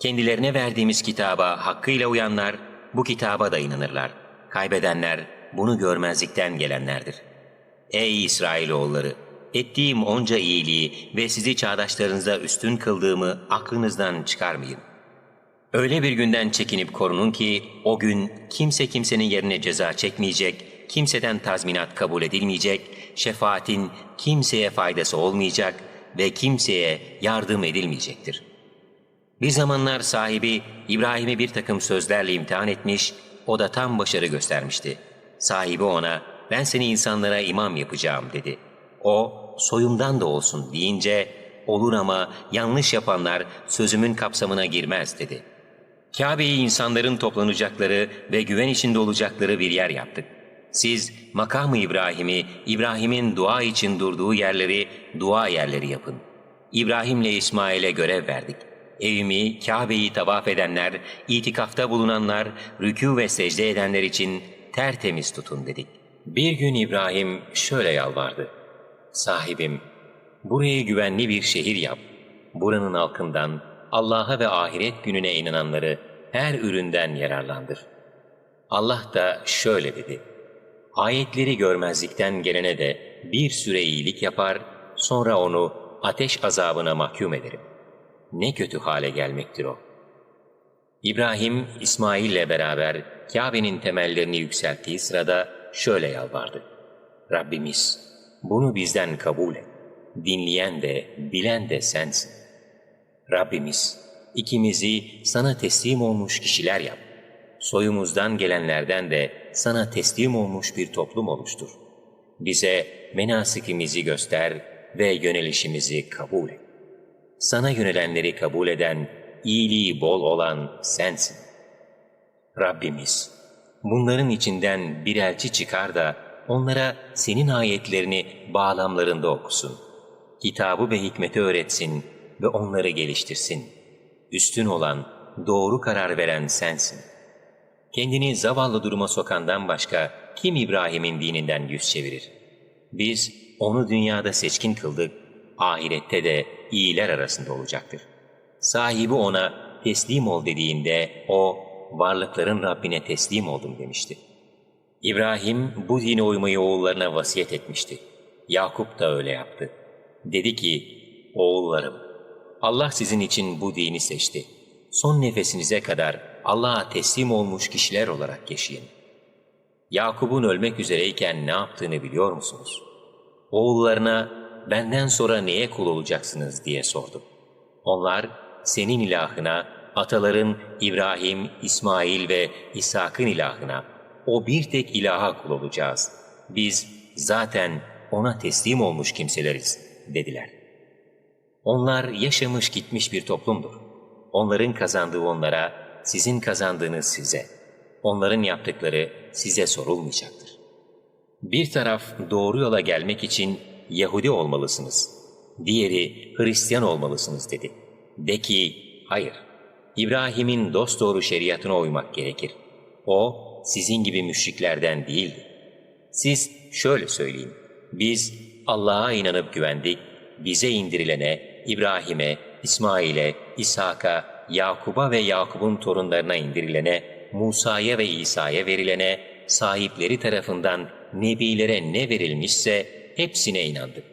Kendilerine verdiğimiz kitaba hakkıyla uyanlar bu kitaba da inanırlar. Kaybedenler bunu görmezlikten gelenlerdir. Ey İsrailoğulları! Ettiğim onca iyiliği ve sizi çağdaşlarınıza üstün kıldığımı aklınızdan çıkarmayın. Öyle bir günden çekinip korunun ki o gün kimse kimsenin yerine ceza çekmeyecek, kimseden tazminat kabul edilmeyecek, şefaatin kimseye faydası olmayacak ve kimseye yardım edilmeyecektir. Bir zamanlar sahibi İbrahim'i bir takım sözlerle imtihan etmiş, o da tam başarı göstermişti. Sahibi ona, ben seni insanlara imam yapacağım dedi. O, soyumdan da olsun deyince, olur ama yanlış yapanlar sözümün kapsamına girmez dedi. Kabe'yi insanların toplanacakları ve güven içinde olacakları bir yer yaptık. Siz makamı İbrahim'i, İbrahim'in dua için durduğu yerleri dua yerleri yapın. İbrahim'le İsmail'e görev verdik. Evimi, Kabe'yi tavaf edenler, itikafta bulunanlar, rükû ve secde edenler için tertemiz tutun dedik. Bir gün İbrahim şöyle yalvardı. Sahibim, burayı güvenli bir şehir yap. Buranın halkından Allah'a ve ahiret gününe inananları her üründen yararlandır. Allah da şöyle dedi. Ayetleri görmezlikten gelene de bir süre iyilik yapar, sonra onu ateş azabına mahkum ederim. Ne kötü hale gelmektir o. İbrahim, İsmail ile beraber Kabe'nin temellerini yükselttiği sırada şöyle yalvardı. Rabbimiz, bunu bizden kabul et. Dinleyen de, bilen de sensin. Rabbimiz, ikimizi sana teslim olmuş kişiler yap. Soyumuzdan gelenlerden de sana teslim olmuş bir toplum oluştur. Bize menasikimizi göster ve yönelişimizi kabul et. Sana yönelenleri kabul eden, iyiliği bol olan sensin. Rabbimiz, bunların içinden bir elçi çıkar da onlara senin ayetlerini bağlamlarında okusun. Kitabı ve hikmeti öğretsin ve onları geliştirsin. Üstün olan, doğru karar veren sensin. Kendini zavallı duruma sokandan başka kim İbrahim'in dininden yüz çevirir? Biz onu dünyada seçkin kıldık, ahirette de iyiler arasında olacaktır. Sahibi ona teslim ol dediğinde o varlıkların Rabbine teslim oldum demişti. İbrahim bu dine uymayı oğullarına vasiyet etmişti. Yakup da öyle yaptı. Dedi ki, oğullarım, Allah sizin için bu dini seçti. Son nefesinize kadar Allah'a teslim olmuş kişiler olarak yaşayın. Yakup'un ölmek üzereyken ne yaptığını biliyor musunuz? Oğullarına benden sonra neye kul olacaksınız diye sordu. Onlar senin ilahına, ataların İbrahim, İsmail ve İshak'ın ilahına, o bir tek ilaha kul olacağız. Biz zaten ona teslim olmuş kimseleriz dediler. Onlar yaşamış gitmiş bir toplumdur. Onların kazandığı onlara, sizin kazandığınız size. Onların yaptıkları size sorulmayacaktır. Bir taraf doğru yola gelmek için Yahudi olmalısınız. Diğeri Hristiyan olmalısınız dedi. De ki hayır. İbrahim'in dosdoğru şeriatına uymak gerekir. O sizin gibi müşriklerden değildi. Siz şöyle söyleyin. Biz Allah'a inanıp güvendik. Bize indirilene, İbrahim'e, İsmail'e, İshak'a, Yakub'a ve Yakub'un torunlarına indirilene, Musa'ya ve İsa'ya verilene, sahipleri tarafından nebilere ne verilmişse hepsine inandık.